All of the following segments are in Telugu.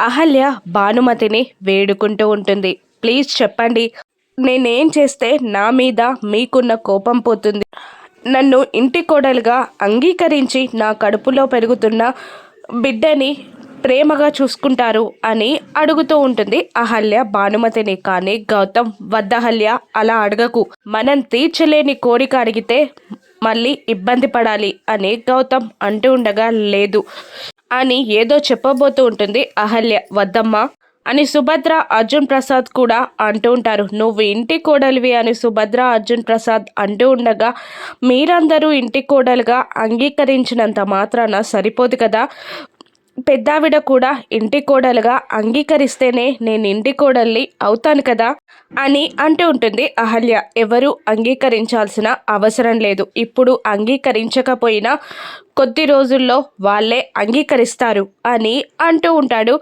అహల్య భానుమతిని వేడుకుంటూ ఉంటుంది. ప్లీజ్ చెప్పండి. నేనేం చేస్తే నా మీద మీకున్న కోపం పోతుంది. నన్ను ఇంటి కోడలుగా అంగీకరించి నా కడుపులో పెరుగుతున్న బిడ్డని ప్రేమగా చూసుకుంటారు అని అడుగుతూ ఉంటుంది అహల్య భానుమతిని. కానీ గౌతమ్ వద్దహల్య అలా అడగకు. మనం తీర్చలేని కోరిక అడిగితే మళ్ళీ ఇబ్బంది పడాలి అని గౌతమ్ అంటూ ఉండగా లేదు. అని ఏదో చెప్పబోతూ ఉంటుంది. అహల్య వద్దమ్మా అని సుభద్ర అర్జున్ ప్రసాద్ కూడా అంటూ ఉంటారు. నువ్వు ఇంటి కోడలివి అని సుభద్ర అర్జున్ ప్రసాద్ అంటూ ఉండగా మీరందరూ ఇంటి కోడలుగా అంగీకరించినంత మాత్రాన సరిపోదు కదా? పెద్దావిడ కూడా ఇంటి కోడలుగా అంగీకరిస్తేనే నేను ఇంటి కోడల్ని అవుతాను కదా అని అంటూ ఉంటుంది అహల్య. ఎవరు అంగీకరించాల్సిన అవసరం లేదు. ఇప్పుడు అంగీకరించకపోయినా కొద్ది రోజుల్లో వాళ్ళే అంగీకరిస్తారు అని అంటూ ఉంటాడు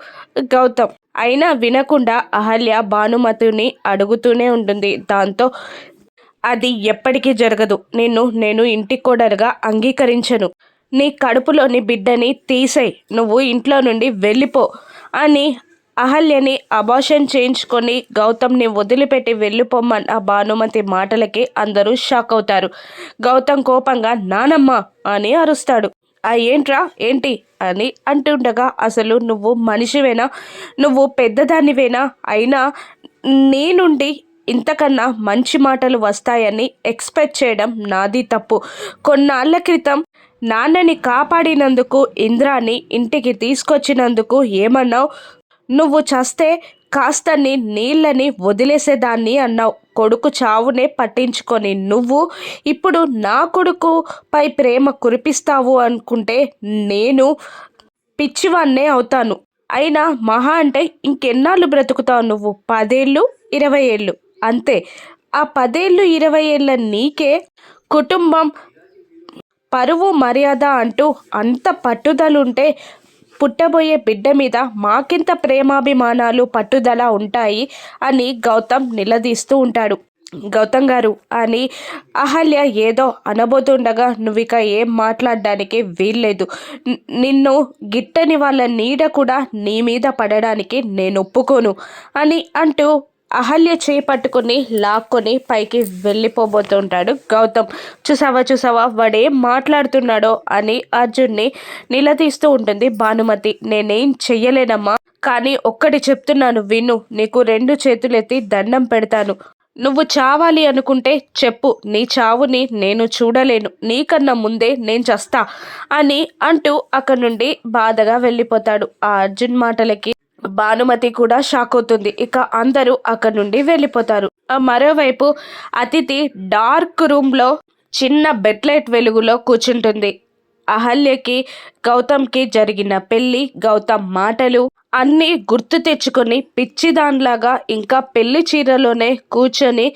గౌతమ్. అయినా వినకుండా అహల్య భానుమతిని అడుగుతూనే ఉంటుంది. దాంతో అది ఎప్పటికీ జరగదు. నిన్ను నేను ఇంటి కోడలుగా అంగీకరించను. నీ కడుపులోని బిడ్డని తీసేయి. నువ్వు ఇంట్లో నుండి వెళ్ళిపో అని అహల్యని అబాషన్ చేయించుకొని గౌతమ్ని వదిలిపెట్టి వెళ్ళిపోమ్మన్న భానుమతి మాటలకి అందరూ షాక్ అవుతారు. గౌతమ్ కోపంగా నానమ్మ అని అరుస్తాడు. ఆ ఏంట్రా? ఏంటి? అని అంటుండగా అసలు నువ్వు మనిషివేనా? నువ్వు పెద్దదానివేనా? అయినా నీ నుండి ఇంతకన్నా మంచి మాటలు వస్తాయని ఎక్స్పెక్ట్ చేయడం నాది తప్పు. కొన్నాళ్ళ క్రితం నాన్నని కాపాడినందుకు ఇంద్రాని ఇంటికి తీసుకొచ్చినందుకు ఏమన్నావు? నువ్వు చస్తే కాస్తని నీళ్ళని వదిలేసేదాన్ని అన్నావు. కొడుకు చావునే పట్టించుకొని నువ్వు ఇప్పుడు నా కొడుకుపై ప్రేమ కురిపిస్తావు అనుకుంటే నేను పిచ్చివాన్నే అవుతాను. అయినా మహా అంటే ఇంకెన్నాళ్ళు బ్రతుకుతావు నువ్వు? పదేళ్ళు ఇరవై ఏళ్ళు. అంతే. ఆ పదేళ్ళు ఇరవై ఏళ్ళ నీకే కుటుంబం పరువు మర్యాద అంటూ అంత పట్టుదలుంటే పుట్టబోయే బిడ్డ మీద మాకింత ప్రేమాభిమానాలు పట్టుదల ఉంటాయి అని గౌతమ్ నిలదీస్తూ ఉంటాడు. గౌతమ్ గారు అని అహల్య ఏదో అనబోతుండగా నువ్వు ఇక ఏం మాట్లాడడానికి వీల్లేదు. నిన్ను గిట్టని వాళ్ళ నీడ కూడా నీ మీద పడడానికి నేను ఒప్పుకోను అని అంటూ అహల్య చేయి పట్టుకుని లాక్కొని పైకి వెళ్ళిపోబోతుంటాడు. గౌతమ్ చూసావా చూసావా వాడే మాట్లాడుతున్నాడో? అని అర్జున్ని నిలదీస్తూ ఉంటుంది భానుమతి. నేనేం చెయ్యలేనమ్మా కానీ ఒక్కటి చెప్తున్నాను విను. నీకు రెండు చేతులెత్తి దండం పెడతాను. నువ్వు చావాలి అనుకుంటే చెప్పు. నీ చావుని నేను చూడలేను. నీకన్నా ముందే నేను చస్తా అని అంటూ అక్కడి నుండి బాధగా వెళ్ళిపోతాడు ఆ అర్జున్ మాటలకి. భానుమతి కూడా షాక్ అవుతుంది. ఇక అందరూ అక్కడ నుండి వెళ్ళిపోతారు. మరోవైపు అతిథి డార్క్ రూమ్లో చిన్న బెడ్లైట్ వెలుగులో కూర్చుంటుంది. అహల్యకి గౌతమ్కి జరిగిన పెళ్ళి గౌతమ్ మాటలు అన్నీ గుర్తు తెచ్చుకొని పిచ్చిదాన్లాగా ఇంకా పెళ్ళి చీరలోనే కూర్చొని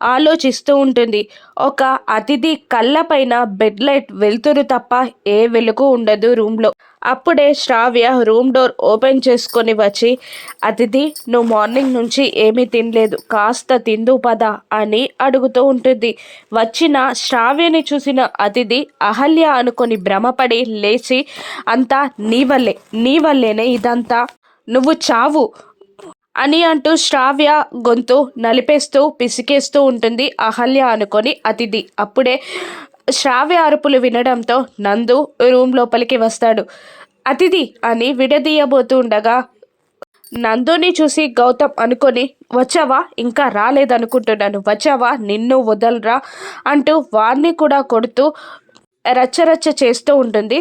ఆలోచిస్తూ ఉంటుంది. ఒక అతిథి కళ్ళపైన బెడ్ లైట్ వెలుతురు తప్ప ఏ వెలుగు ఉండదు రూమ్లో. అప్పుడే శ్రావ్య రూమ్ డోర్ ఓపెన్ చేసుకొని వచ్చి అతిథి నువ్వు మార్నింగ్ నుంచి ఏమీ తినలేదు కాస్త తిందు పద అని అడుగుతూ ఉంటుంది. వచ్చిన శ్రావ్యని చూసిన అతిథి అహల్య అనుకొని భ్రమపడి లేచి అంతా నీ వల్లే నీ వల్లేనే ఇదంతా. నువ్వు చావు అని అంటూ శ్రావ్య గొంతు నలిపేస్తూ పిసికేస్తూ ఉంటుంది అహల్య అనుకొని అతిథి. అప్పుడే శ్రావ్య అరుపులు వినడంతో నందు రూమ్ లోపలికి వస్తాడు. అతిథి అని విడదీయబోతూ ఉండగా నందుని చూసి గౌతమ్ అనుకొని వచ్చావా? ఇంకా రాలేదనుకుంటున్నాను. వచ్చావా? నిన్ను వదలరా? అంటూ వారిని కూడా కొడుతూ రచ్చరచ్చ చేస్తూ ఉంటుంది.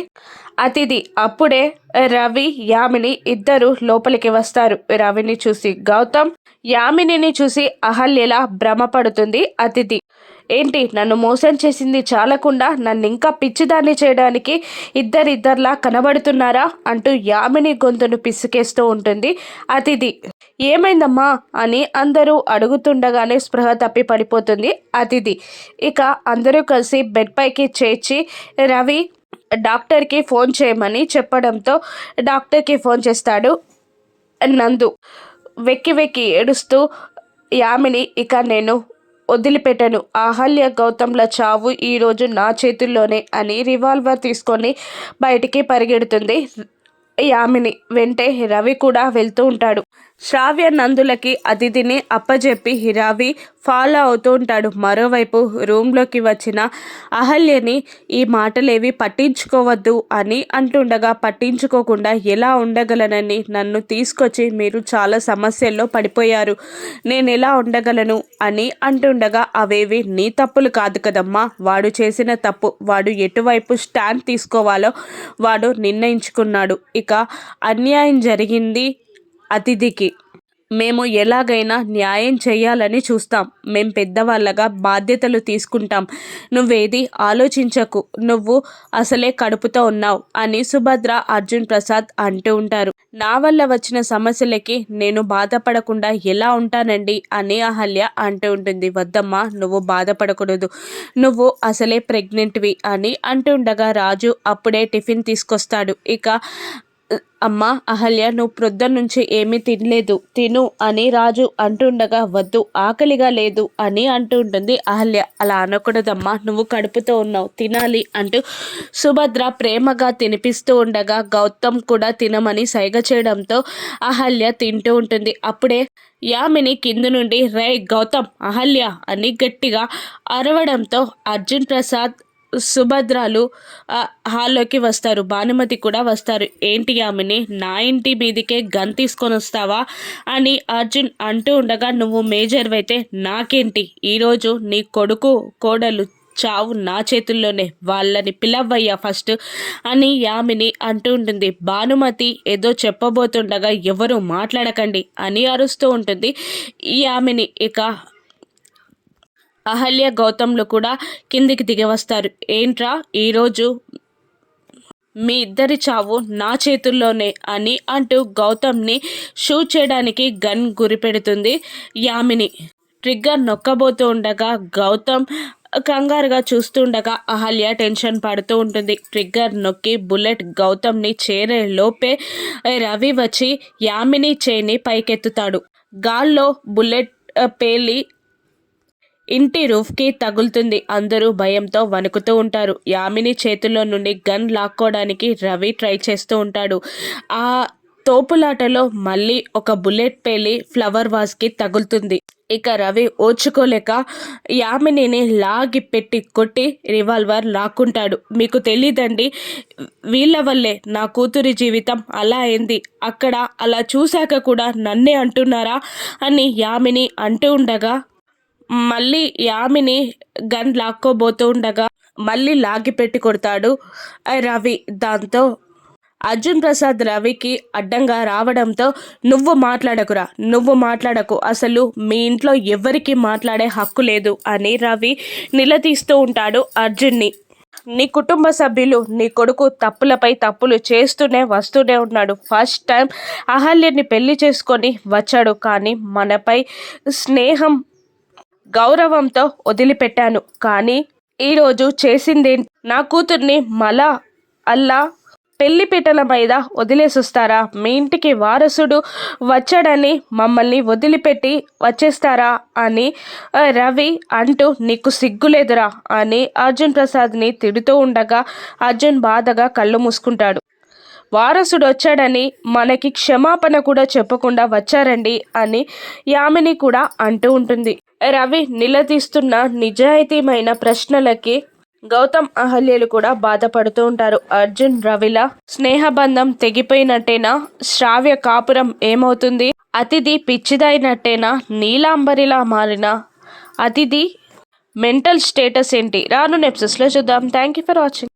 అతిథి. అప్పుడే రవి యామిని ఇద్దరు లోపలికి వస్తారు. రవిని చూసి గౌతమ్ యామినిని చూసి అహల్యలా భ్రమపడుతుంది అతిథి. ఏంటి నన్ను మోసం చేసింది చాలకుండా నన్ను ఇంకా పిచ్చిదాన్ని చేయడానికి ఇద్దరిద్దర్లా కనబడుతున్నారా? అంటూ యామిని గొంతును పిసికేస్తూ ఉంటుంది అతిథి. ఏమైందమ్మా? అని అందరూ అడుగుతుండగానే స్పృహ తప్పి పడిపోతుంది అతిథి. ఇక అందరూ కలిసి బెడ్ పైకి చేర్చి రవి డాక్టర్కి ఫోన్ చేయమని చెప్పడంతో డాక్టర్కి ఫోన్ చేస్తాడు నందు. వెక్కి వెక్కి ఏడుస్తూ యామిని ఇక నేను వదిలిపెట్టను. అహల్య గౌతమ్ల చావు ఈరోజు నా చేతుల్లోనే అని రివాల్వర్ తీసుకొని బయటికి పరిగెడుతుంది యామిని. వెంటే రవి కూడా వెళ్తూ ఉంటాడు. శ్రావ్య నందులకి అతిథిని అప్పజెప్పి హిరావి ఫాలో అవుతూ ఉంటాడు. మరోవైపు రూమ్లోకి వచ్చిన అహల్యని ఈ మాటలేవి పట్టించుకోవద్దు అని అంటుండగా పట్టించుకోకుండా ఎలా ఉండగలనని నన్ను తీసుకొచ్చి మీరు చాలా సమస్యల్లో పడిపోయారు. నేను ఎలా ఉండగలను అని అంటుండగా అవేవి నీ తప్పులు కాదు కదమ్మా. వాడు చేసిన తప్పు వాడు ఎటువైపు స్టాండ్ తీసుకోవాలో వాడు నిర్ణయించుకున్నాడు. ఇక అన్యాయం జరిగింది అతిథికి. మేము ఎలాగైనా న్యాయం చేయాలని చూస్తాం. మేం పెద్దవాళ్ళగా బాధ్యతలు తీసుకుంటాం. నువ్వేది ఆలోచించకు. నువ్వు అసలే కడుపుతో ఉన్నావు అని సుభద్ర అర్జున్ ప్రసాద్ అంటూ ఉంటారు. నా వల్ల వచ్చిన సమస్యలకి నేను బాధపడకుండా ఎలా ఉంటానండి అని అహల్య అంటూ ఉంటుంది. వద్దమ్మా నువ్వు బాధపడకూడదు. నువ్వు అసలే ప్రెగ్నెంట్వి అని అంటుండగా రాజు అప్పుడే టిఫిన్ తీసుకొస్తాడు. ఇక అమ్మా అహల్య నువ్వు ప్రొద్దున నుంచి ఏమీ తినలేదు. తిను అని రాజు అంటుండగా వద్దు ఆకలిగా లేదు అని అంటూ ఉంటుంది అహల్య. అలా అనకూడదమ్మా నువ్వు కడుపుతో ఉన్నావు తినాలి అంటూ సుభద్ర ప్రేమగా తినిపిస్తూ ఉండగా గౌతమ్ కూడా తినమని సైగ చేయడంతో అహల్య తింటూ ఉంటుంది. అప్పుడే యామిని కింద నుండి రే గౌతమ్ అహల్య అని గట్టిగా అరవడంతో అర్జున్ ప్రసాద్ సుభద్రాలు హాల్లోకి వస్తారు. భానుమతి కూడా వస్తారు. ఏంటి ఆమెని నా ఇంటి మీదికే గన్ తీసుకొని వస్తావా? అని అర్జున్ అంటూ ఉండగా నువ్వు మేజర్ అయితే నాకేంటి? ఈరోజు నీ కొడుకు కోడలు చావు నా చేతుల్లోనే. వాళ్ళని పిలవయ్యా ఫస్ట్ అని యామిని అంటూ ఉంటుంది. భానుమతి ఏదో చెప్పబోతుండగా ఎవరు మాట్లాడకండి అని అరుస్తూ ఉంటుంది. ఈ యామిని ఇక అహల్య గౌతమ్లు కూడా కిందికి దిగి వస్తారు ఏంట్రా ఈరోజు మీ ఇద్దరి చావు నా చేతుల్లోనే అని అంటూ గౌతమ్ని షూట్ చేయడానికి గన్ గురిపెడుతుంది యామిని. ట్రిగ్గర్ నొక్కబోతూ ఉండగా గౌతమ్ కంగారుగా చూస్తుండగా అహల్య టెన్షన్ పడుతూ ఉంటుంది. ట్రిగ్గర్ నొక్కి బుల్లెట్ గౌతమ్ని చేరే లోపే రవి వచ్చి యామిని చేని పైకెత్తుతాడు. గాల్లో బుల్లెట్ పేలి ఇంటి రూఫ్కి తగులుతుంది. అందరూ భయంతో వణుకుతూ ఉంటారు. యామిని చేతుల్లో నుండి గన్ లాక్కోవడానికి రవి ట్రై చేస్తూ ఉంటాడు. ఆ తోపులాటలో మళ్ళీ ఒక బుల్లెట్ పేలి ఫ్లవర్ వాజ్కి తగులుతుంది. ఇక రవి ఓర్చుకోలేక యామినిని లాగి పెట్టి కొట్టి రివాల్వర్ లాక్కుంటాడు. మీకు తెలీదండి వీళ్ళ వల్లే నా కూతురి జీవితం అలా అయింది. అక్కడ అలా చూశాక కూడా నన్నే అంటున్నారా? అని యామిని అంటూ ఉండగా మళ్ళీ యామిని గన్ లాక్కోబోతూ ఉండగా మళ్ళీ లాగి పెట్టి కొడతాడు రవి దాంతో. అర్జున్ ప్రసాద్ రవికి అడ్డంగా రావడంతో నువ్వు మాట్లాడకురా నువ్వు మాట్లాడకు అసలు మీ ఇంట్లో ఎవరికి మాట్లాడే హక్కు లేదు అని రవి నిలదీస్తూ ఉంటాడు అర్జున్ని. నీ కుటుంబ సభ్యులు నీ కొడుకు తప్పులపై తప్పులు చేస్తూనే వస్తూనే ఉన్నాడు. ఫస్ట్ టైం అహల్యని పెళ్ళి చేసుకొని వచ్చాడు కానీ మనపై స్నేహం గౌరవంతో వదిలిపెట్టాను. కానీ ఈరోజు చేసిందే నా కూతుర్ని మల అల్లా పెళ్ళిపీటల మీద వదిలేసొస్తారా? మీ ఇంటికి వారసుడు వచ్చాడని మమ్మల్ని వదిలిపెట్టి వచ్చేస్తారా అని రవి అంటూ నీకు సిగ్గులేదురా అని అర్జున్ ప్రసాద్ని తిడుతూ ఉండగా అర్జున్ బాధగా కళ్ళు మూసుకుంటాడు. వారసుడు వచ్చాడని మనకి క్షమాపణ కూడా చెప్పకుండా వచ్చారండి అని యామిని కూడా అంటూ ఉంటుంది. రవి నిలదీస్తున్న నిజాయితీమైన ప్రశ్నలకి గౌతమ్ అహల్యలు కూడా బాధపడుతూ ఉంటారు. అర్జున్ రవిల స్నేహబంధం తెగిపోయినట్టేనా? శ్రావ్య కాపురం ఏమవుతుంది? అతిథి పిచ్చిదైనట్టేనా? నీలాంబరిలా మారిన? అతిథి మెంటల్ స్టేటస్ ఏంటి? రాను నెప్సెస్లో చూద్దాం. Thank you for watching.